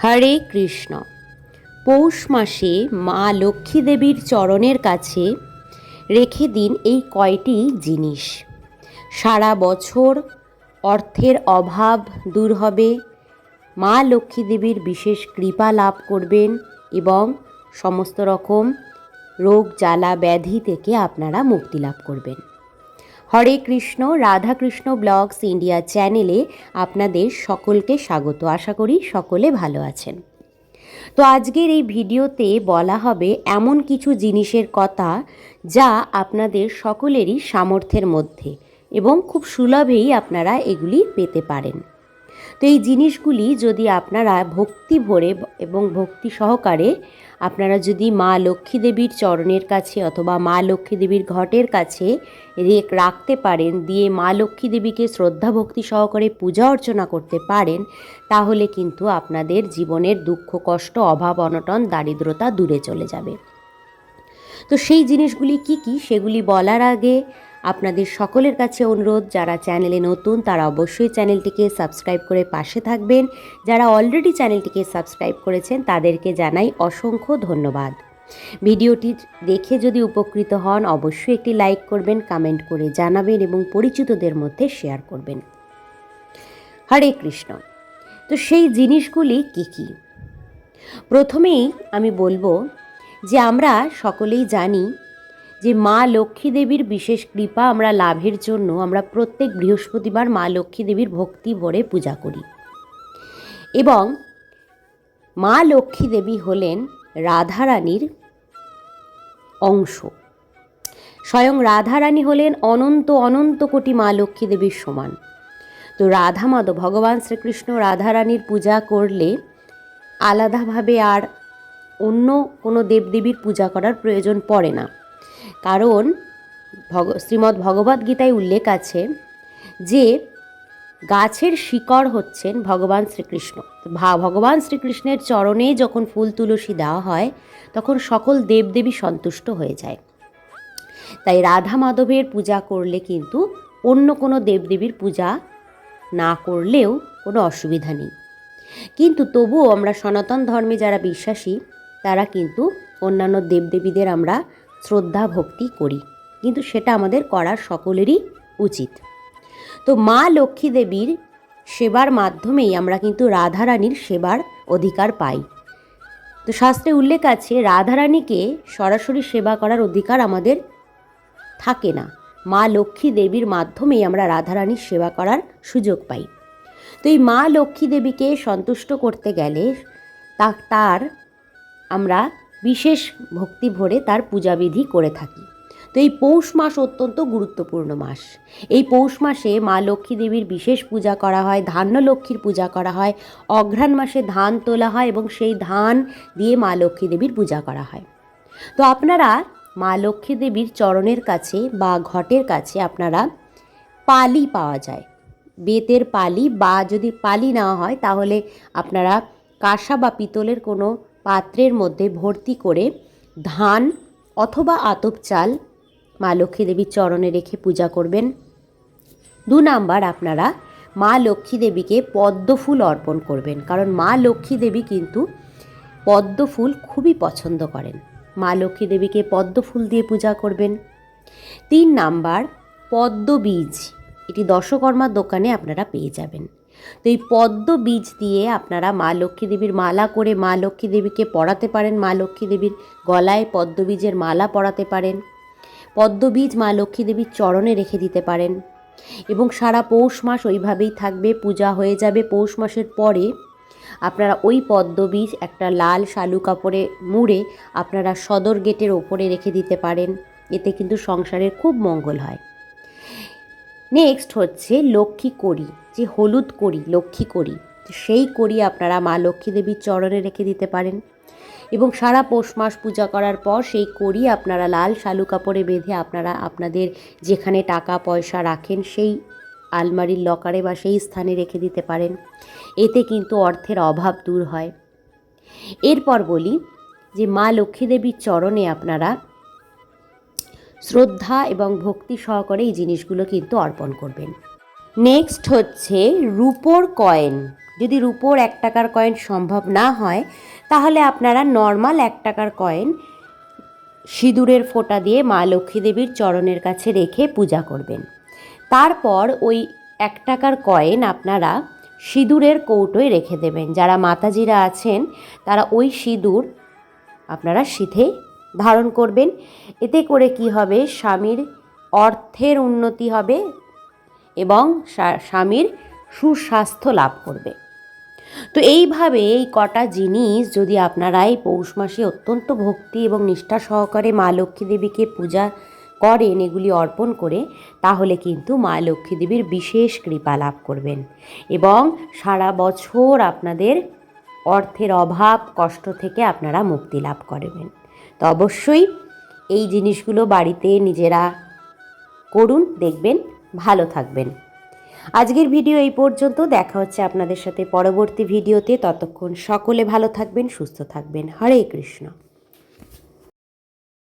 হরে কৃষ্ণ। পৌষ মাসে মা লক্ষ্মী দেবীর চরণের কাছে রেখে দিন এই কয়টি জিনিস। সারা বছর অর্থের অভাব দূর হবে, মা লক্ষ্মী দেবীর বিশেষ কৃপা লাভ করবেন এবং সমস্ত রকম রোগ, জ্বালা, ব্যাধি থেকে আপনারা মুক্তি লাভ করবেন। হরে কৃষ্ণ রাধাকৃষ্ণ ব্লগস ইন্ডিয়া চ্যানেলে আপনাদের সকলকে স্বাগত। আশা করি সকলে ভালো আছেন। তো আজকের এই ভিডিওতে বলা হবে এমন কিছু জিনিসের কথা যা আপনাদের সকলেরই সামর্থ্যের মধ্যে এবং খুব সুলভেই আপনারা এগুলি পেতে পারেন। তো এই জিনিসগুলি যদি আপনারা ভক্তি ভরে এবং ভক্তি সহকারে আপনারা যদি মা লক্ষ্মী দেবীর চরণের কাছে অথবা মা লক্ষ্মী দেবীর ঘটের কাছে রেক রাখতে পারেন, দিয়ে মা লক্ষ্মী দেবীকে শ্রদ্ধা ভক্তি সহকারে পূজা অর্চনা করতে পারেন, তাহলে কিন্তু আপনাদের জীবনের দুঃখ, কষ্ট, অভাব, অনটন, দারিদ্রতা দূরে চলে যাবে। তো সেই জিনিসগুলি কি কি? সেগুলি বলার আগে আপনাদের সকলের কাছে অনুরোধ, যারা চ্যানেলে নতুন, তারা অবশ্যই চ্যানেলটিকে সাবস্ক্রাইব করে পাশে থাকবেন। যারা অলরেডি চ্যানেলটিকে সাবস্ক্রাইব করেছেন, তাদেরকে জানাই অসংখ্য ধন্যবাদ। ভিডিওটি দেখে যদি উপকৃত হন, অবশ্যই একটি লাইক করবেন, কমেন্ট করে জানাবেন এবং পরিচিতদের মধ্যে শেয়ার করবেন। হরে কৃষ্ণ। তো সেই জিনিসগুলি কি কি? প্রথমেই আমি বলব যে আমরা সকলেই জানি যে মা লক্ষ্মী দেবীর বিশেষ কৃপা আমরা লাভের জন্য আমরা প্রত্যেক বৃহস্পতিবার মা লক্ষ্মী দেবীর ভক্তি ভরে পূজা করি। এবং মা লক্ষ্মী দেবী হলেন রাধারানীর অংশ। স্বয়ং রাধারানী হলেন অনন্ত অনন্ত কোটি মা লক্ষ্মী দেবীর সমান। তো রাধা মাধব, ভগবান শ্রীকৃষ্ণ রাধারানীর পূজা করলে আলাদাভাবে আর অন্য কোনো দেবদেবীর পূজা করার প্রয়োজন পড়ে না। কারণ ভগ, শ্রীমদ্ ভগবদ্গীতায় উল্লেখ আছে যে গাছের শিকড় হচ্ছেন ভগবান শ্রীকৃষ্ণ। ভা- ভগবান শ্রীকৃষ্ণের চরণে যখন ফুল তুলসী দেওয়া হয়, তখন সকল দেবদেবী সন্তুষ্ট হয়ে যায়। তাই রাধা মাধবের পূজা করলে কিন্তু অন্য কোনো দেবদেবীর পূজা না করলেও কোনো অসুবিধা নেই। কিন্তু তবুও আমরা সনাতন ধর্মে যারা বিশ্বাসী, তারা কিন্তু অন্যান্য দেবদেবীদের আমরা শ্রদ্ধা ভক্তি করি। কিন্তু সেটা আমাদের করার সকলেরই উচিত। তো মা লক্ষ্মী দেবীর সেবার মাধ্যমেই আমরা কিন্তু রাধারানীর সেবার অধিকার পাই। তো শাস্ত্রে উল্লেখ আছে, রাধারানীকে সরাসরি সেবা করার অধিকার আমাদের থাকে না। মা লক্ষ্মী দেবীর মাধ্যমেই আমরা রাধারানীর সেবা করার সুযোগ পাই। তো এই মা লক্ষ্মী দেবীকে সন্তুষ্ট করতে গেলে তার আমরা বিশেষ ভক্তি ভরে তার পূজাবিধি করে থাকি। তো এই পৌষ মাস অত্যন্ত গুরুত্বপূর্ণ মাস। এই পৌষ মাসে মা লক্ষ্মী দেবীর বিশেষ পূজা করা হয়, ধান্য লক্ষ্মীর পূজা করা হয়, অঘ্রাণ মাসে ধান তোলা হয় এবং সেই ধান দিয়ে মা লক্ষ্মী দেবীর পূজা করা হয়। তো আপনারা মা লক্ষ্মী দেবীর চরণের কাছে বা ঘটের কাছে আপনারা পালি পাওয়া যায়। বেতের পালি বা যদি পালি নেওয়া হয় তাহলে আপনারা কাঁসা বা পিতলের কোনো পাত্রের মধ্যে ভর্তি করে ধান অথবা আতপ চাল মা লক্ষ্মী দেবীর চরণে রেখে পূজা করবেন। দু নাম্বার আপনারা মা লক্ষ্মী দেবীকে পদ্ম ফুল অর্পণ করবেন। কারণ মা লক্ষ্মী দেবী কিন্তু পদ্ম ফুল খুবই পছন্দ করেন। মা লক্ষ্মী দেবীকে পদ্ম ফুল দিয়ে পূজা করবেন। তিন নাম্বার পদ্ম বীজ। এটি দশকর্মার দোকানে আপনারা পেয়ে যাবেন। তো এই পদ্ম বীজ দিয়ে আপনারা মা লক্ষ্মী দেবীর মালা করে মা লক্ষ্মী দেবীকে পড়াতে পারেন, মা লক্ষ্মী দেবীর গলায় পদ্ম বীজের মালা পরাতে পারেন। পদ্ম বীজ মা লক্ষ্মী দেবীর চরণে রেখে দিতে পারেন। এবং সারা পৌষ মাস ওইভাবেই থাকবে, পূজা হয়ে যাবে। পৌষ মাসের পরে আপনারা ওই পদ্ম বীজ একটা লাল শালু কাপড়ে মুড়ে আপনারা সদর গেটের ওপরে রেখে দিতে পারেন। এতে কিন্তু সংসারের খুব মঙ্গল হয়। নেক্সট হচ্ছে লক্ষ্মী কড়ি যে হলুদ করি, লক্ষ্মী করি সেই কড়ি আপনারা মা লক্ষ্মী দেবীর চরণে রেখে দিতে পারেন। এবং সারা পৌষ মাস পূজা করার পর সেই কড়ি আপনারা লাল শালু কাপড়ে বেঁধে আপনারা আপনাদের যেখানে টাকা পয়সা রাখেন সেই আলমারির লকারে বা সেই স্থানে রেখে দিতে পারেন। এতে কিন্তু অর্থের অভাব দূর হয়। এরপর বলি যে মা লক্ষ্মী দেবীর চরণে আপনারা শ্রদ্ধা এবং ভক্তি সহকারে এই জিনিসগুলো কিন্তু অর্পণ করবেন। নেক্সট হচ্ছে রুপোর কয়েন যদি রুপোর এক টাকার কয়েন সম্ভব না হয়, তাহলে আপনারা নর্মাল এক টাকার কয়েন সিঁদুরের ফোঁটা দিয়ে মা লক্ষ্মী দেবীর চরণের কাছে রেখে পূজা করবেন। তারপর ওই এক টাকার কয়েন আপনারা সিঁদুরের কৌটোয় রেখে দেবেন। যারা মাতাজিরা আছেন, তারা ওই সিঁদুর আপনারা শীতে ধারণ করবেন। এতে করে কি হবে? স্বামীর অর্থের উন্নতি হবে এবং স্বামীর সুস্বাস্থ্য লাভ করবে। তো এইভাবে এই কটা জিনিস যদি আপনারা এই পৌষ মাসে অত্যন্ত ভক্তি এবং নিষ্ঠা সহকারে মা লক্ষ্মী দেবীকে পূজা করেন, এগুলি অর্পণ করে, তাহলে কিন্তু মা লক্ষ্মী দেবীর বিশেষ কৃপা লাভ করবেন। এবং সারা বছর আপনাদের অর্থের অভাব, কষ্ট থেকে আপনারা মুক্তি লাভ করবেন। তো অবশ্যই এই জিনিসগুলো বাড়িতে নিজেরা করুন, দেখবেন ভালো থাকবেন। আজকের ভিডিও এই পর্যন্ত। দেখা হচ্ছে আপনাদের সাথে পরবর্তী ভিডিওতে। ততক্ষণ সকলে ভালো থাকবেন, সুস্থ থাকবেন। হরে কৃষ্ণ।